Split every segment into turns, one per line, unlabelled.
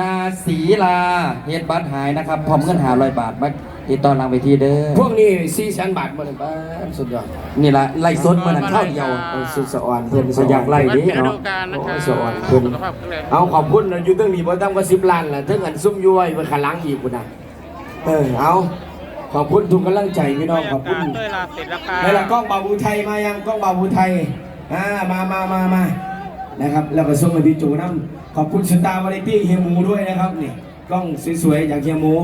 นาศีลาเหตุบัตรหายนะครับพร้อมเงินหาร้อยบาทมาติดต่อหลังเวทีเด้อ
พวกนี้สี่แสนบาทหมดเลยบ้านสุดยอด
นี่ละไล่สดเมื่อนั้นเข้าเดียว
โอ้สุดสะอ่อนเพื่อน
เขาอยากไล่
วัน
ดิ
เพ็ญฤ
เนาะ
ดูกาลนะครั
โอ้
บ
สะอ่อนเพื่อน
สุขภาพแข็งแรง
เอาขอบคุณนะอยู่ตั้งนี้พอตั้งว่าสิบล้านล่ะถึงอันซุ่มย้วยไปขลังอีกคุณนะเออเอาขอบคุณทุกกำลังใจพี่น้องขอบคุณ
เต้ยลาเสร็จแล้วครับ
นี่แหละกล้องบาบูไทยมายังกล้องบาบูไทยอ่ามามามามานะครับแล้วก็ส่งมาที่จูน้ำ ขอบคุณสตาร์วาไรตี้เฮียหมูด้วยนะครับนี่กล้องสวยๆจากเฮียหมู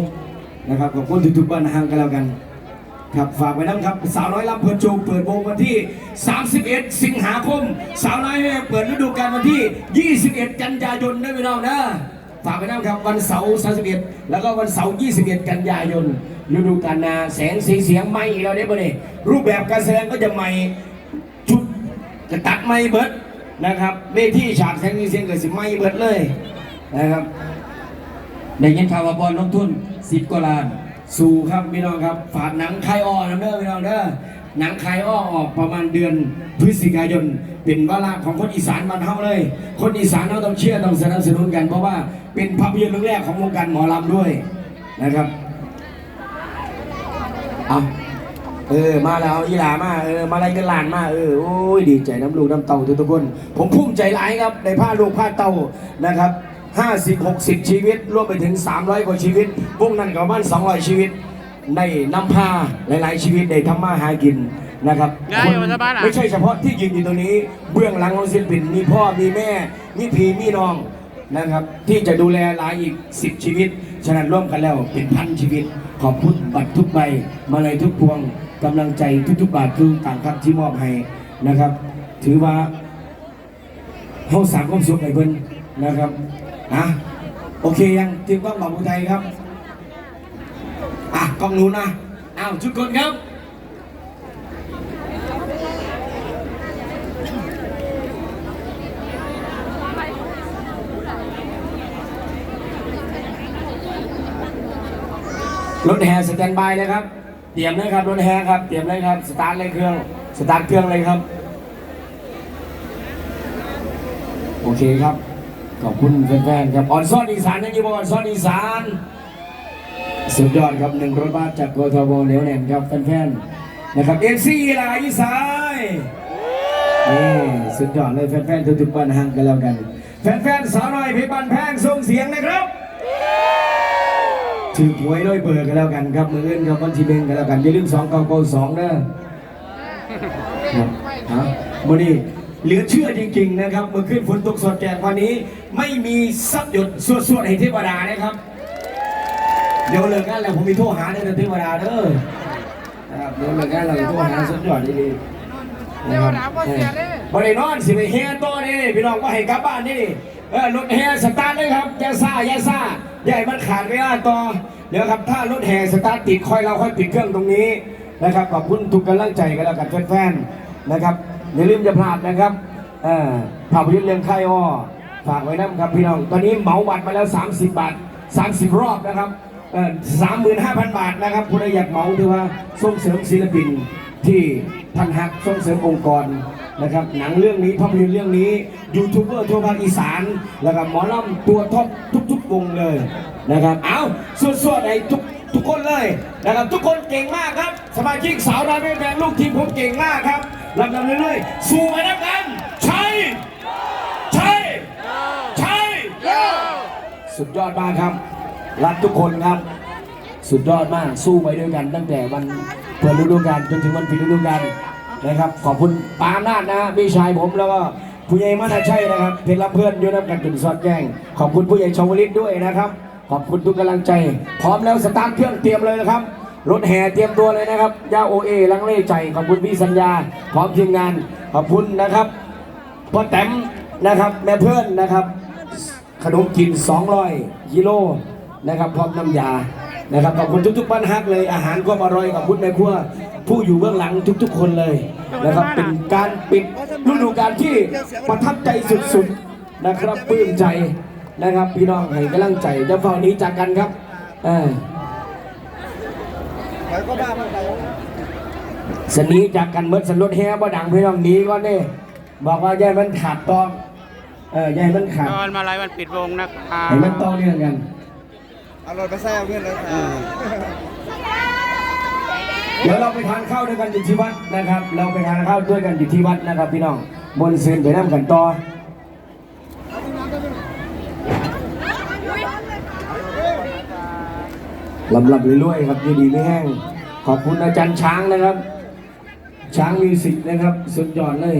นะครับขอบคุณทุกๆบ้านทางกันแล้วกันครับฝากไว้น้ำครับสาวน้อยลำเพลินโจงเปิดวงวันที่ 31 สิงหาคม สาวน้อยเปิดฤดูกาลวันที่ 21 กันยายนนะพี่น้องนะฝากไว้น้ำครับวันเสาร์31 แล้วก็วันเสาร์21 กันยายนฤดูกาลนาแสงสีเสียงใหม่อีกแล้วเนี่ยบ่เนี่ยรูปแบบการแสดงก็จะใหม่ชุดจะตัดใหม่เบิด นะครับเวทีฉากแสงสีเสียงเกิดสิใหม่เบิดเลยนะครับ
ได้ยินข่าวว่าบอลลงทุนสิบกว่าล้าน
สู่ครับพี่น้องครับ ฝากหนังคายอ้อนะเด้อพี่น้องเด้อหนังคายอ้อออกประมาณเดือนพฤศจิกายน เป็นวาระของคนอีสานบ้านเฮาเลย คนอีสานเราต้องเชื่อต้องสนับสนุนกัน เพราะว่าเป็นภาพยนตร์เรื่องแรกของวงการหมอลำด้วยนะครับเอา เออมาแล้วอีหลามาเออมาอะไรกันหลานมาเออโอ้ยดีใจน้ำลูกน้ำเต่าทุกๆคน ผมภูมิใจหลายครับในผ้าลูกผ้าเต่านะครับ 50 60 ชีวิตรวมไปถึง 300 กว่าชีวิตวงนั้นก็ประมาณ200 ชีวิตได้นำพาหลาย ๆ ชีวิตได้ทำมาหากินนะครับ
ง่าย
คน
อยู่สบายนะ
ไม่ใช่เฉพาะที่ยืนอยู่ตรงนี้ เบื้องหลังของศิลปินมีพ่อมีแม่มีพี่มีน้องนะครับ ที่จะดูแลหลายอีก 10 ชีวิต ฉะนั้นร่วมกันแล้วเป็นพันชีวิต ขอบคุณบัตรทุกใบ มาเลยทุกพวงกำลังใจทุกๆบาทคือต่างครับที่มอบให้นะครับ ถือว่าเฮาสร้ามความสุขให้เพิ่นนะครับอะโอเคยังทีมกล้องบอกอุทัยครับ อะกล้องนู้นนะอ้าวทุกคนครับ รถแห่สแตนบายเลยครับ เตรียมเลยครับรถแห่ครับ เตรียมเลยครับ สตาร์ทเลยเครื่อง สตาร์ทเครื่องเลยครับ โอเคครับ ขอบคุณแฟนๆครับ ออนซ่อนอีสานยังอยู่บ่ออนซ่อนอีสาน สุดยอดครับหนึ่งรถบัสจากกทบเหนียวแน่นครับแฟนๆ นะครับเอฟซีลาอีสายนี่สุดยอดเลยแฟนๆทุกๆบ้านห่างกันแล้วกัน แฟนๆสาวน้อยเพชรบ้านแพงส่งเสียงนะครับ ถือหวยด้วยเบอร์กันแล้วกันครับมือเงินครับวันที่หนึ่งกันแล้วกันอย่าลืมสองเก้าเก้าสองเด้อครับฮะวันนี้เหลือเชื่อจริง ๆ นะครับเมื่อขึ้นฝนตกสดแจกวันนี้ ไม่มีซับหยดสวดๆให้เทวดานะครับ เดี๋ยวเลิกงานแล้วผมมีโทรหาเด้อเทวดาเด้อนะครับเดี๋ยวเลิกงานเราโทรหาสุดยอดดีๆนะครับบริโนอนสิไปเฮียตัวนี่พี่น้องก็ให้กลับบ้านนี่เออรถแห่สตาร์ทเลยครับอย่าซ่าอย่าซ่าอย่า ให้มันขาดเวลาต่อ เดี๋ยวครับถ้ารถแห่สตาร์ทติดค่อยเราค่อยปิดเครื่องตรงนี้นะครับขอบคุณทุกกำลังใจกันแล้วกันแฟนๆนะครับอย่าลืมจะพลาดนะครับภาพยนตร์เรื่องไข่อ้อฝากไว้นะครับพี่น้อง ตอนนี้เหมาบัตรมาแล้ว 30 บาท 30 รอบนะครับสามหมื่นห้าพันบาทนะครับผู้ใดอยากเหมาถือว่าส่งเสริมศิลปินที่ท่านฮักส่งเสริมองค์กร นะครับหนังเรื่องนี้ภาพยนตร์เรื่องนี้ยูทูบเบอร์ทั่วภาคอีสานแล้วก็หมอลำตัวท็อปทุกๆวงเลยนะครับเอาสวดๆให้ทุกทุกคนเลยนะครับทุกคนเก่งมากครับสมาชิกสาวน้อยแบงลูกทีมผมเก่งมากครับลำดับเรื่อยๆสู้ไปแล้วกันใช่ใช่ใช่สุดยอดมากครับรักทุกคนครับ สุดยอดมากสู้ไปด้วยกันตั้งแต่วันเปิดฤดูกาลจนถึงวันปิดฤดูกาล นะครับ ขอบคุณปานาดนะพี่ชายผมแล้วก็ผู้ใหญ่มานาชัยนะครับเพชรรับเพื่อนด้วยน้ำกันจนสอดแจ้งขอบคุณผู้ใหญ่ชาวลิตด้วยนะครับ ขอบคุณทุกกำลังใจ พร้อมแล้วสตาร์ทเครื่องเตรียมเลยนะครับรถแห่เตรียมตัวเลยนะครับย่าโอเอลังเล่ใจขอบคุณพี่สัญญา พร้อมทีมงานขอบคุณนะครับพ่อแต้มนะครับ แม่เพื่อนนะครับ ขนมกิน200กิโลนะครับพร้อมน้ำยานะครับขอบคุณทุกๆบ้านฮักเลยอาหารก็อร่อยขอบคุณแม่ครัว ผู้อยู่เบื้องหลังทุกๆ คนเลยนะครับ เป็นการปิดฤดูกาลที่ประทับใจสุดๆนะครับปลื้มใจนะครับ พี่น้องให้กำลังใจเจะเฝ้านี้จากกันครับเออสนีจากกันเมื่อสนรถแฮ่บ่ดังพี่น้องหนี้ก็เนี่ยบอกว่าแย่มันขาดตองเอออย่าให้มันขาด
ตอนมาลายวันปิดวงนะครับ
ให้มันต่อเนื่องกัน
เอารถมาแซ่เพื่อนเลยครับ
เดี๋ยวเราไปทานข้าวด้วยกันอยู่ที่วัดนะครับ เราไปทานข้าวด้วยกันอยู่ที่วัดนะครับ พี่น้องบนเซนไปนั่งกันต่อลำลับเรื่อยๆครับยินดีไม่แห้ง ขอบคุณอาจารย์ช้างนะครับ ช้างมิวสิกนะครับ สุดยอดเลย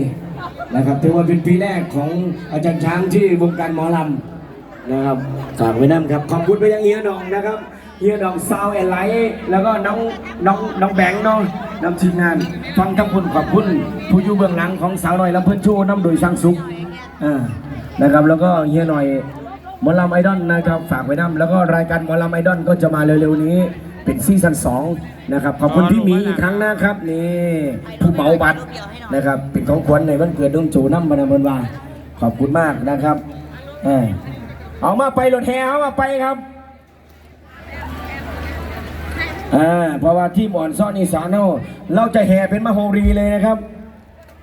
นะครับถือว่าเป็นปีแรกของอาจารย์ช้างที่วงการหมอลำนะครับฝากไว้น้ำครับ ขอบคุณไปยังเฮียดองนะครับ เฮียดองซาวแอนไลท์แล้วก็น้องน้องน้องแบงค์เน้องนำทีมงาน ฟังทั้งคนขอบคุณผู้อยู่เบื้องหลังของสาวหน้อยลำเพิ่นชว์น้ำโดยสร้างสุขอ่านะครับแล้วก็เฮียหน่อยหมอลำไอดอลนะครับฝากไว้น้ำแล้วก็รายการหมอลำไอดอลก็จะมาเร็วๆนี้เป็นซีซั่นสองนะครับขอบคุณพี่หมีอีกครั้งนะครับนี่ผู้เหมาบัตรนะครับเป็นของขวัญในวันเกิดดวงจูน้ำบรรณบนวาขอบคุณมากนะครับเออเอามาไปรถแห่เอามาไปครับ อ่าเพราะว่าที่หมอนซ่อนอีสานเราเราจะแห่เป็นมโหรีเลยนะครับ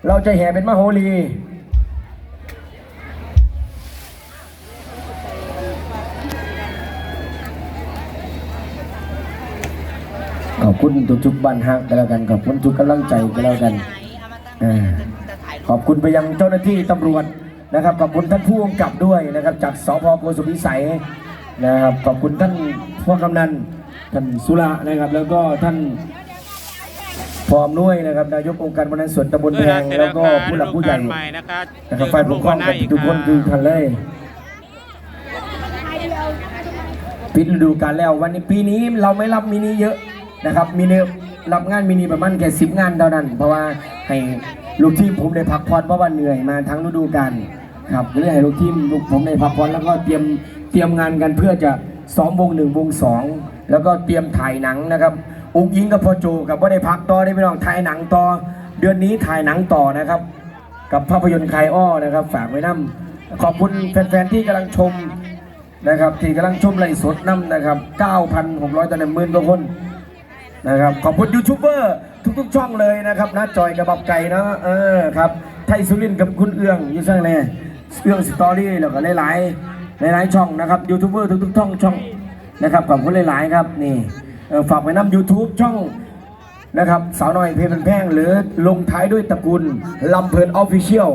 เราจะแห่เป็นมโหรีขอบคุณทุกทุกๆบ้านฮักกันแล้วกันขอบคุณทุกกำลังใจกันแล้วกันอ่าขอบคุณไปยังเจ้าหน้าที่ตำรวจนะครับขอบคุณท่านผู้กำกับด้วยนะครับ จากสพโกสุพิสัยนะครับขอบคุณท่านผู้กำนัน ท่านสุระนะครับ แล้วก็ท่านพร้อมด้วยนะครับนายกองค์การบริหารส่วนตำบลแพงแล้วก็ผู้หลักผู้ใหญ่
ใหม่นะครับ
นะครับฝ่ายปกครองกับทุกคนคือทันเลยปิดฤดูกาลแล้ววันนี้ปีนี้เราไม่รับมินิเยอะนะครับมินิรับงานมินิประมาณแค่สิบงานเท่านั้น เพราะว่าให้ลูกทีมผมได้พักผ่อนเพราะว่าเหนื่อยมาทั้งฤดูกาลครับก็เลยให้ลูกทีมลูกผมได้พักผ่อนแล้วก็เตรียมเตรียมงานกันเพื่อจะซ้อมวงหนึ่งวงสอง แล้วก็เตรียมถ่ายหนังนะครับ อุ้งยิงกับพ่อโจกับว่าได้พักต่อได้ไม่ต้องถ่ายหนังต่อ เดือนนี้ถ่ายหนังต่อนะครับ กับภาพยนตร์คอ้อนะครับ ฝากไว้น้ำขอบคุณแฟนๆที่กำลังชมนะครับ ที่กำลังชมไลฟ์สดน้ำนะครับ 9,600ต่อหนึ่งหมื่นกว่าคนนะครับขอบคุณยูทูบเบอร์ทุกๆ ช่องเลยนะครับนะจอยกับบับไก่นะเออครับไทยสุรินกับคุณเอื้องยูซ่งเลยเอื้องสตอรี่แล้วก็หลายๆหลายๆช่องนะครับยูทูบเบอร์ทุกๆช่องช่อง นะครับขอบคุณหลาย ๆ ครับนี่ฝากไว้น้ำ YouTube ช่องนะครับสาวน้อยเพลงแพงหรือลงท้ายด้วยตระกูลลำเพลินออฟฟิเชียล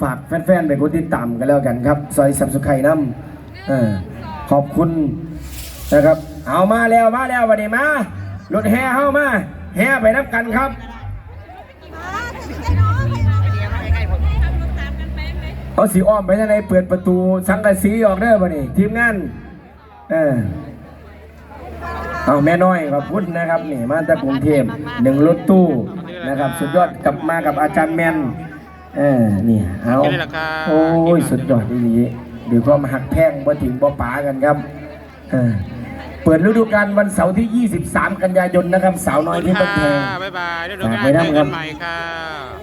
ฝากแฟน ๆ ไปกดติดตามกันแล้วกันครับ ซอยสับสุไครน้ำออขอบคุณนะครับ เอามาแล้วมาแล้ววันนี้มารถแห่เข้ามา แห่ไปนับกันครับเอาสีอ้อมไปทางไหนเปิดประตูสังกะสีออกเด้อวันนี้ทีมงาน เออ เอาแม่น้อยขอบคุณนะครับนี่มาจากกรุงเทพหนึ่งรถตู้นะครับ สุดยอดกลับมากับอาจารย์แมนเออนี่เอา
แค่นี้แหละครับ
โอ้ยสุดยอดดีเดี๋ยวก็มาหักแพงบ่ถึงบ่ป๋ากันครับเออเปิดฤดูกาลวันเสาร์ที่ 23 กันยายนนะครับ สาวน้อยที่
ขอบ
บ้าน
คุณ
แพง
ค่ะบ๊ายบายเดี๋ยวดู
ฝาก
งาน
ไว้
เจ
นะ
อ
ครั
กับนใหม่ค่ะ